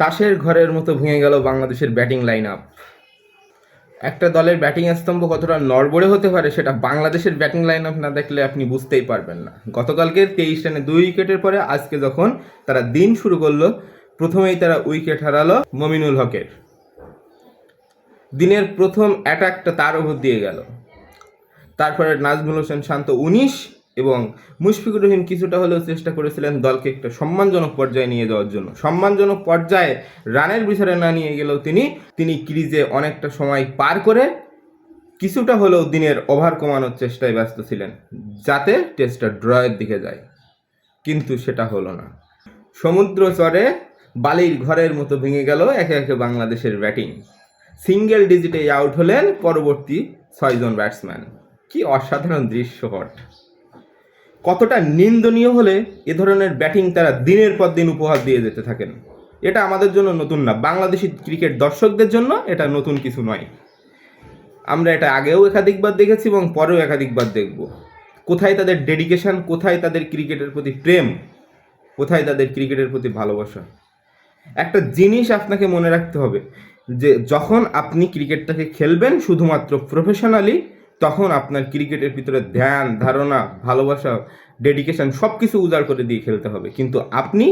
তাসের ঘরের মতো ভেঙে গেল বাংলাদেশের ব্যাটিং লাইন আপ একটা দলের ব্যাটিং স্তম্ভ কতটা নড়বড়ে হতে পারে সেটা বাংলাদেশের ব্যাটিং লাইন আপ না দেখলে আপনি বুঝতেই পারবেন না। গতকালকে তেইশ রানে দুই উইকেটের পরে আজকে যখন তারা দিন শুরু করল, প্রথমেই তারা উইকেট হারালো মমিনুল হকের। দিনের প্রথম অ্যাটাকটা তার ওপর দিয়ে গেল। তারপরে নাজমুল হোসেন শান্ত উনিশ এবং মুশফিকুর রহিম কিছুটা হলেও চেষ্টা করেছিলেন দলকে একটা সম্মানজনক পর্যায়ে নিয়ে যাওয়ার জন্য। সম্মানজনক পর্যায়ে রানের বিচারে না নিয়ে গেলেও তিনি তিনি ক্রিজে অনেকটা সময় পার করে কিছুটা হলেও দিনের ওভার কমানোর চেষ্টায় ব্যস্ত ছিলেন, যাতে টেস্টটা ড্রয়ের দিকে যায়। কিন্তু সেটা হলো না। সমুদ্র চরে বালির ঘরের মতো ভেঙে গেল একে একে বাংলাদেশের ব্যাটিং। সিঙ্গেল ডিজিটে আউট হলেন পরবর্তী ছয়জন ব্যাটসম্যান। কি অসাধারণ দৃশ্যপট। কতটা নিন্দনীয় হলে এ ধরনের ব্যাটিং তারা দিনের পর দিন উপহার দিয়ে যেতে থাকেন। এটা আমাদের জন্য নতুন না, বাংলাদেশি ক্রিকেট দর্শকদের জন্য এটা নতুন কিছু নয়। আমরা এটা আগেও একাধিকবার দেখেছি এবং পরেও একাধিকবার দেখব। কোথায় তাদের ডেডিকেশন কোথায় তাদের ক্রিকেটের প্রতি প্রেম, কোথায় তাদের ক্রিকেটের প্রতি ভালোবাসা? একটা জিনিস আপনাকে মনে রাখতে হবে যে যখন আপনি ক্রিকেটটাকে খেলবেন, শুধুমাত্র প্রফেশনালি তখন আপনার ক্রিকেটের ভিতরে ধ্যান, ধারণা, ভালোবাসা ডেডিকেশন সব কিছু উজাড় করে দিয়ে খেলতে হবে। কিন্তু আপনি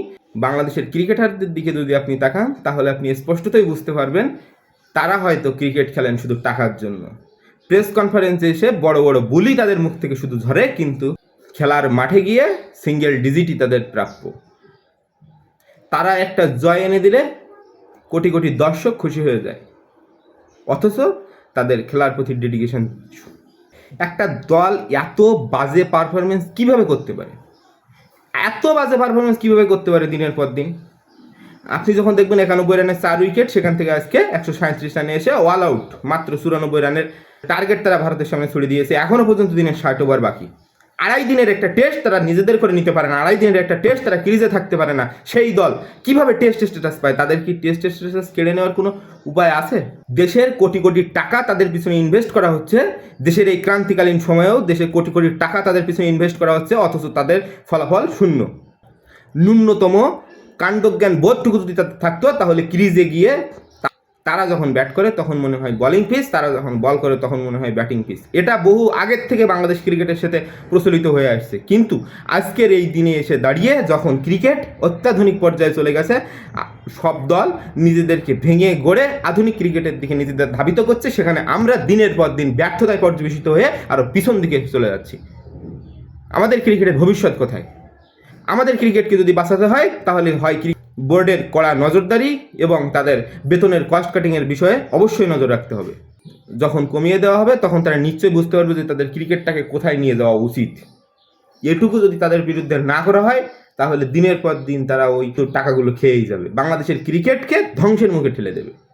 বাংলাদেশের ক্রিকেটারদের দিকে যদি আপনি তাকান, তাহলে আপনি স্পষ্টতই বুঝতে পারবেন তারা হয়তো ক্রিকেট খেলেন শুধু টাকার জন্য। প্রেস কনফারেন্সে এসে বড় বড় বুলি তাদের মুখ থেকে শুধু ঝরে, কিন্তু খেলার মাঠে গিয়ে সিঙ্গেল ডিজিটই তাদের প্রাপ্য। তারা একটা জয় এনে দিলে কোটি কোটি দর্শক খুশি হয়ে যায়। অথচ তাদের খেলার প্রতি ডেডিকেশন একটা দল এত বাজে পারফরমেন্স কীভাবে করতে পারে? এত বাজে পারফরমেন্স কীভাবে করতে পারে দিনের পর দিন? আপনি যখন দেখবেন একানব্বই রানের চার উইকেট সেখান থেকে আজকে একশো সাঁত্রিশ রানে এসে অল আউট মাত্র চুরানব্বই রানের টার্গেট তারা ভারতের সামনে ছুড়ে দিয়েছে। এখনও পর্যন্ত দিনের ষাট ওভার বাকি। আড়াই দিনের একটা টেস্ট তারা নিজেদের করে নিতে পারে না, আড়াই দিনের একটা টেস্ট তারা ক্রিজে থাকতে পারে না, সেই দল। কীভাবে টেস্ট স্ট্যাটাস পায়? তাদের কি টেস্ট স্ট্যাটাস কেড়ে নেওয়ার কোনো উপায় আছে? দেশের কোটি কোটি টাকা তাদের পিছনে ইনভেস্ট করা হচ্ছে, দেশের এই ক্রান্তিকালীন সময়েও দেশে কোটি কোটি টাকা তাদের পিছনে ইনভেস্ট করা হচ্ছে, অথচ তাদের ফলাফল শূন্য। ন্যূনতম কাণ্ডজ্ঞান বোধটুকু যদি তাদের থাকতো, তাহলে ক্রিজে গিয়ে তারা যখন ব্যাট করে, তখন মনে হয় বলিং পিচ তারা যখন বল করে, তখন মনে হয় ব্যাটিং পিচ এটা বহু আগের থেকে বাংলাদেশ ক্রিকেটের সাথে প্রচলিত হয়ে আসছে। কিন্তু আজকের এই দিনে এসে দাঁড়িয়ে যখন ক্রিকেট অত্যাধুনিক পর্যায়ে চলে গেছে সব দল নিজেদেরকে ভেঙে গড়ে আধুনিক ক্রিকেটের দিকে নিজেদের ধাবিত করছে, সেখানে আমরা দিনের পর দিন ব্যর্থতায় পর্যবেসিত হয়ে আরও পিছন দিকে চলে যাচ্ছি। আমাদের ক্রিকেটের ভবিষ্যৎ কোথায়? আমাদের ক্রিকেটকে যদি বাঁচাতে হয়, তাহলে হয় বোর্ডের কড়া নজরদারি এবং তাদের বেতনের কস্ট কাটিংয়ের বিষয়ে অবশ্যই নজর রাখতে হবে। যখন কমিয়ে দেওয়া হবে, তখন তারা নিশ্চয়ই বুঝতে পারবে যে তাদের ক্রিকেটটাকে কোথায় নিয়ে যাওয়া উচিত। এটুকু যদি তাদের বিরুদ্ধে না করা হয়, তাহলে দিনের পর দিন তারা ওই টাকাগুলো খেয়েই যাবে। বাংলাদেশের ক্রিকেটকে ধ্বংসের মুখে ঠেলে দেবে।